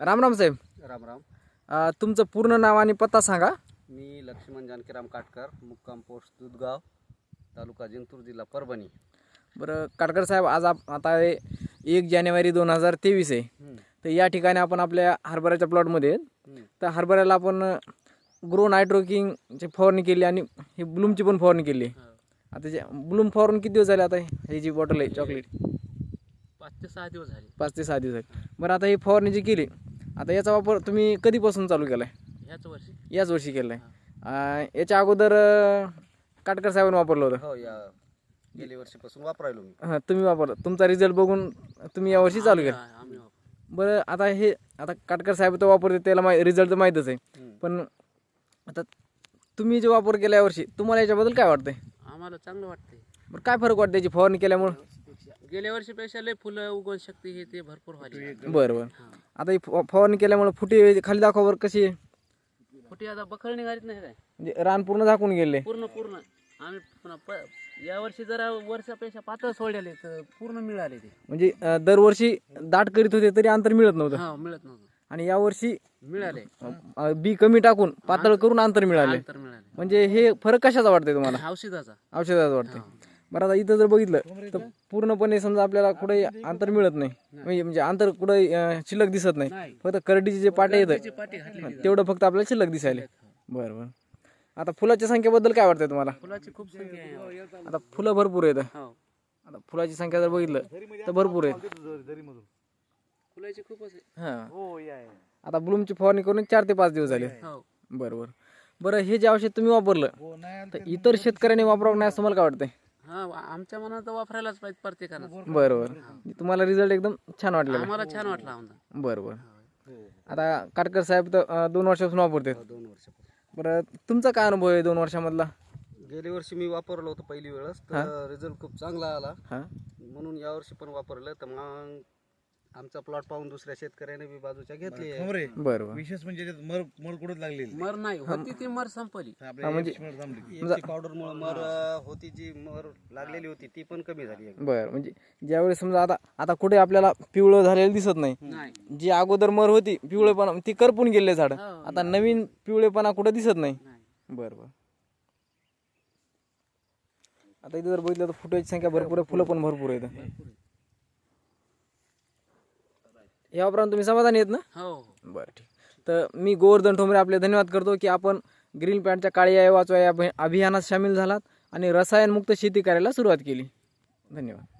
राम राम साहेब. राम राम. अ, तुमचं पूर्ण नाव आणि पत्ता सांगा. मी लक्ष्मण जानकीराम काटकर मुक्काम पोस्ट दुधगाव तालुका जिंतूर जिल्हा परभणी. बरं काटकर साहेब आज आप आता आहे एक जानेवारी दोन हजार तेवीस आहे. हम्म, तर या ठिकाणी आपण आपल्या हरभऱ्याच्या प्लॉटमध्ये आहेत. हम्म. तर हरभऱ्याला आपण ग्रो नायट्रोकिंगची फवारणी केली आणि ही ब्लूमची पण फवारणी केली. हो. आता जे ब्लूम फवारून किती दिवस झाले आता ही? जी बॉटल आहे चॉकलेट पाच ते सहा दिवस झाले. पाच ते सहा दिवस झाले. बरं आता ही फवारणी जी केली आता याचा वापर तुम्ही कधीपासून चालू केला आहे ह्याच वर्षी. याच वर्षी केला आहे याच्या अगोदर काटकर साहेबांनी वापरलं होतं? हो या गेल्या वर्षीपासून वापरायलो मी. हां तुम्ही वापरलं तुमचा रिझल्ट बघून तुम्ही यावर्षी चालू केलं. आम्ही बरं आता हे आता काटकर साहेब तर वापरते त्याला माहि रिझल्ट तर माहीतच आहे. हम्म. पण आता तुम्ही जे वापर केला यावर्षी तुम्हाला याच्याबद्दल काय वाटतंय? आम्हाला चांगलं वाटते बरं काय फरक वाटतं याची फवारणी केल्यामुळं? गेल्या वर्षीपेक्षा लय फुलं उगवण शक्ती हे ते भरपूर बरं बरं. आता ही फ- फवारणी केल्यामुळं फुटे खाली दाखवा बरं कशी आहे. कुठे आता बखळ निघालीच नाही काय? म्हणजे रान पूर्ण झाकून गेले. पूर्ण पूर्ण. आम्ही पुन्हा प- या वर्षी जरा वर्षापेक्षा पातळ सोडलेले तर पूर्ण मिळाले ते. म्हणजे अं, दरवर्षी दाट करीत होते तरी अंतर मिळत नव्हतं. हा मिळत नव्हतं. आणि यावर्षी मिळाले. अं, बी कमी टाकून पातळ करून अंतर मिळाले. म्हणजे हे फरक कशाचा वाटतंय तुम्हाला? औषधाचा. औषधाचं वाटतंय. बरं आता इथं जर बघितलं तर पूर्णपणे समजा आपल्याला कुठे अंतर मिळत नाही. म्हणजे म्हणजे अंतर कुठे शिल्लक दिसत नाही. फक्त करडीचे जे पाटे येतं तेवढं फक्त आपल्याला शिल्लक दिसायले बरं बरं. आता फुलाच्या संख्येबद्दल काय वाटतंय तुम्हाला? फुलाची खूप संख्या आहे. आता फुलं भरपूर आहेत. हो. आता फुलाची संख्या जर बघितलं तर भरपूर आहेत. फुलाची खूपच आहे. हां. आता ब्लूमची फवारणी करून चार ते पाच दिवस झाले. हो. बरं बरं. बरं हे जे औषध तुम्ही वापरलं तर इतर शेतकऱ्यांनी वापरावं नाही असं तुम्हाला काय वाटतंय? हा आमच्या मनात तर वापरायलाच पाहिजे प्रत्येकानं. बरं बरं तुम्हाला रिझल्ट एकदम छान वाटलेला. आम्हाला छान वाटला आमचा. बरं बरं आता काटकर साहेब तर अं, दोन वर्षापासून वापरतात. दोन वर्षापासून. बरं तुमचा काय अनुभव आहे दोन वर्षामधला? गेल्या वर्षी मी वापरलं होतं पहिली वेळेस तर रिझल्ट खूप चांगला आला. हां. म्हणून या वर्षी पण वापरलं तर मग आमचा प्लॉट पाहून दुसऱ्या शेतकऱ्याने बी बाजूच्या घेतली आहे. बरं बरं. विशेष म्हणजे त्यात मर मर कुठं लागलेली मर नाही होती ती मर संपली. आपल्या म्हणजे- याची मर थांबली. याची पावडरमुळे मर अं, होती जी मर लागलेली होती ती पण कमी झाली आहे. बरं म्हणजे ज्यावेळेस समजा आता आता कुठे आपल्याला पिवळं झालेलं दिसत नाही. नाही. जी अगोदर मर होती पिवळेपणा ती करपून गेले झाड. हो. आता नवीन पिवळेपणा कुठे दिसत नाही. नाही. बरं बरं. आता इथे जर बघितलं तर फुटाची संख्या भरपूर आहे फुलं पण भरपूर आहेत. या उपरांत तुम्ही समाधानी आहेत ना? हो हो. बरं ठीक. तर मी गोवर्धन ठोंबरे आपले धन्यवाद करतो की आपण ग्रीन पॅन्टच्या काळी आहे वाचवा या अभि- अभियानात सामील झालात आणि रसायनमुक्त शेती करायला सुरुवात केली. धन्यवाद.